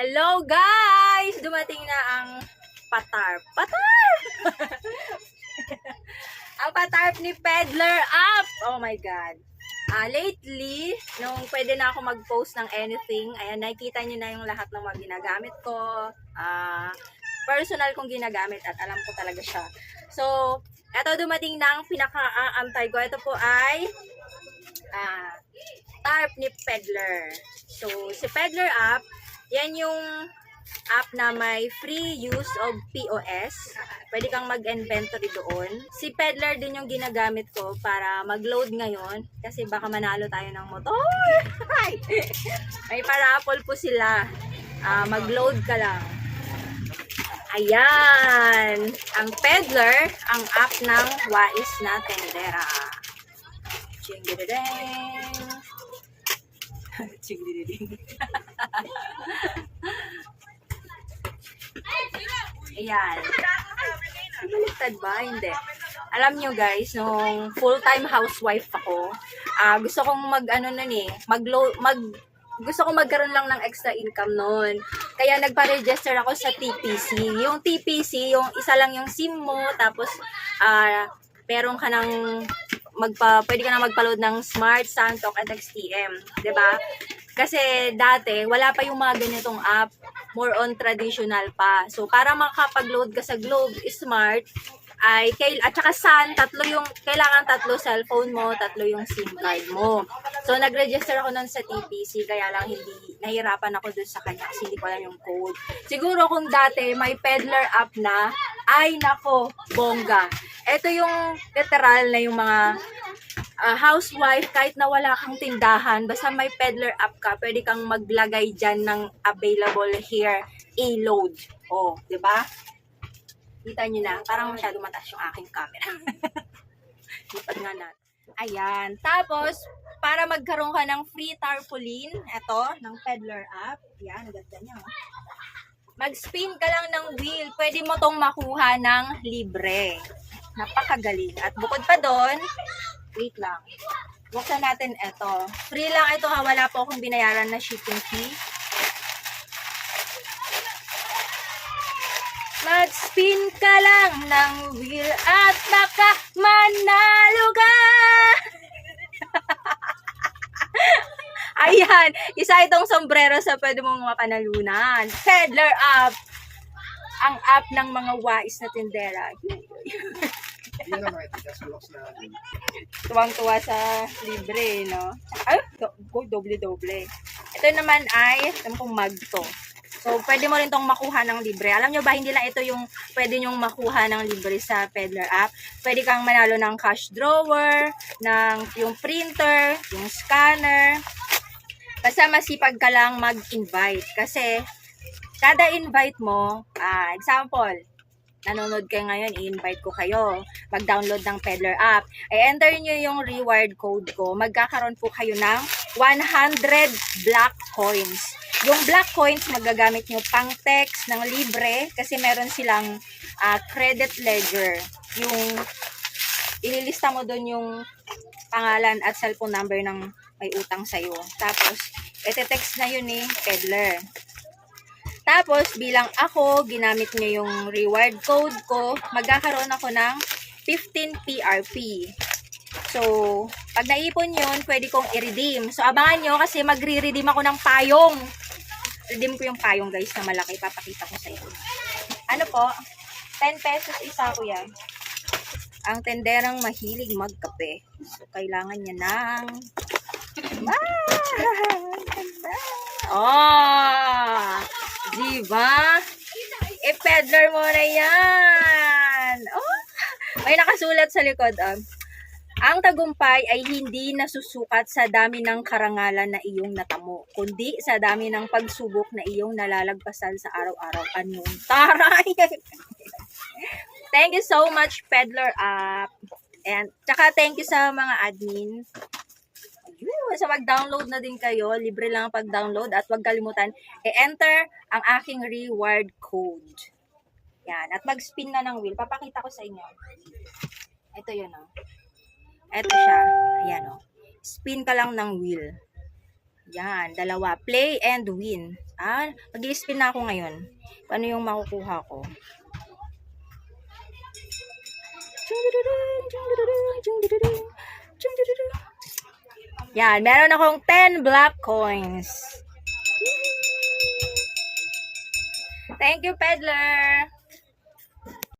Hello guys! Dumating na ang patarp. Patarp! ang patarp ni Peddler Up! Oh my God. Ah, lately, nung pwede na ako mag-post ng anything, ayan, nakikita nyo na yung lahat ng mga ginagamit ko. Ah, personal kong ginagamit at alam ko talaga siya. So, eto dumating na ang pinaka-aantay ko. Ito po ay ah, tarp ni Peddler. So, si Peddler app, yan yung app na may free use of POS. Pwede kang mag-inventory doon. Si Peddler din yung ginagamit ko para mag-load ngayon kasi baka manalo tayo ng motor. Ay! may parapol po sila. Ah, mag-load ka lang. Ayan! Ang Peddler, ang app ng Wais na Tendera. Chingidideng! Chingidideng. Ayan. Baliktad ba? Hindi. Alam nyo guys, nung full-time housewife ako, ah gusto kong mag, ano nun eh, mag, mag, gusto kong magkaroon lang ng extra income noon. Kaya nagpa-register ako sa TPC. Yung TPC, yung isa lang yung SIM mo, tapos ah meron ka ng magpa, pwede ka na magpa-load ng Smart, Santok, at XTM. ba? Kasi dati, wala pa yung mga ganitong app. More on traditional pa. So, para makapag-load ka sa Globe Smart, ay, at saka Sun, tatlo yung, kailangan tatlo cellphone mo, tatlo yung SIM card mo. So, nag-register ako nun sa TPC, kaya lang hindi, nahirapan ako dun sa kanya kasi hindi ko alam yung code. Siguro kung dati, may peddler app na, ay nako, bongga. Ito yung literal na yung mga uh, housewife, kahit na wala kang tindahan, basta may peddler app ka, pwede kang maglagay dyan ng available here, a-load. Oh, di ba? Kita nyo na, parang masyado mataas yung aking camera. Lipad nga natin. Ayan. Tapos, para magkaroon ka ng free tarpaulin, eto, ng peddler app. Yan, ganda niya. oh. Mag-spin ka lang ng wheel. Pwede mo tong makuha ng libre. Napakagaling. At bukod pa doon, wait lang. Buksan natin ito. Free lang ito ha. Wala po akong binayaran na shipping fee. Mag-spin ka lang ng wheel at baka manalo ka! Ayan, isa itong sombrero sa pwede mong mapanalunan. Peddler app. Ang app ng mga wais na tindera. Hindi na makikita sa looks na Tuwang-tuwa sa libre, no? Ay, do- doble-doble. Ito naman ay, ito pong mug to. So, pwede mo rin tong makuha ng libre. Alam nyo ba, hindi lang ito yung pwede nyong makuha ng libre sa Peddler app. Pwede kang manalo ng cash drawer, ng yung printer, yung scanner. Basta masipag ka lang mag-invite. Kasi, kada invite mo, ah, example, nanonood kayo ngayon, i-invite ko kayo. Mag-download ng Peddler app. I-enter nyo yung reward code ko. Magkakaroon po kayo ng 100 black coins. Yung black coins, magagamit nyo pang text ng libre kasi meron silang ah, credit ledger. Yung ililista mo doon yung pangalan at cellphone number ng may utang sa'yo. Tapos, ete-text na yun ni Peddler. Tapos, bilang ako, ginamit niya yung reward code ko, magkakaroon ako ng 15 PRP. So, pag naipon yun, pwede kong i-redeem. So, abangan nyo kasi magre-redeem ako ng payong. Redeem ko yung payong guys na malaki. Papakita ko sa inyo. Ano po? 10 pesos isa ko yan. Ang tenderang mahilig magkape. So, kailangan niya ng... Ah! Oh! Diba? I-peddler mo na yan. Oh, may nakasulat sa likod. ah. Ang tagumpay ay hindi nasusukat sa dami ng karangalan na iyong natamo, kundi sa dami ng pagsubok na iyong nalalagpasan sa araw-araw. Anong taray! thank you so much, Peddler App. And, tsaka thank you sa mga admin. So mag-download na din kayo. Libre lang ang pag-download. At huwag kalimutan, i-enter ang aking reward code. Yan. At mag-spin na ng wheel. Papakita ko sa inyo. Ito yun, oh. Ito siya. Ayan, oh. Spin ka lang ng wheel. Yan, dalawa. Play and win. Ah, mag-i-spin na ako ngayon. Paano yung makukuha ko? Yan, meron akong 10 black coins. Thank you, peddler!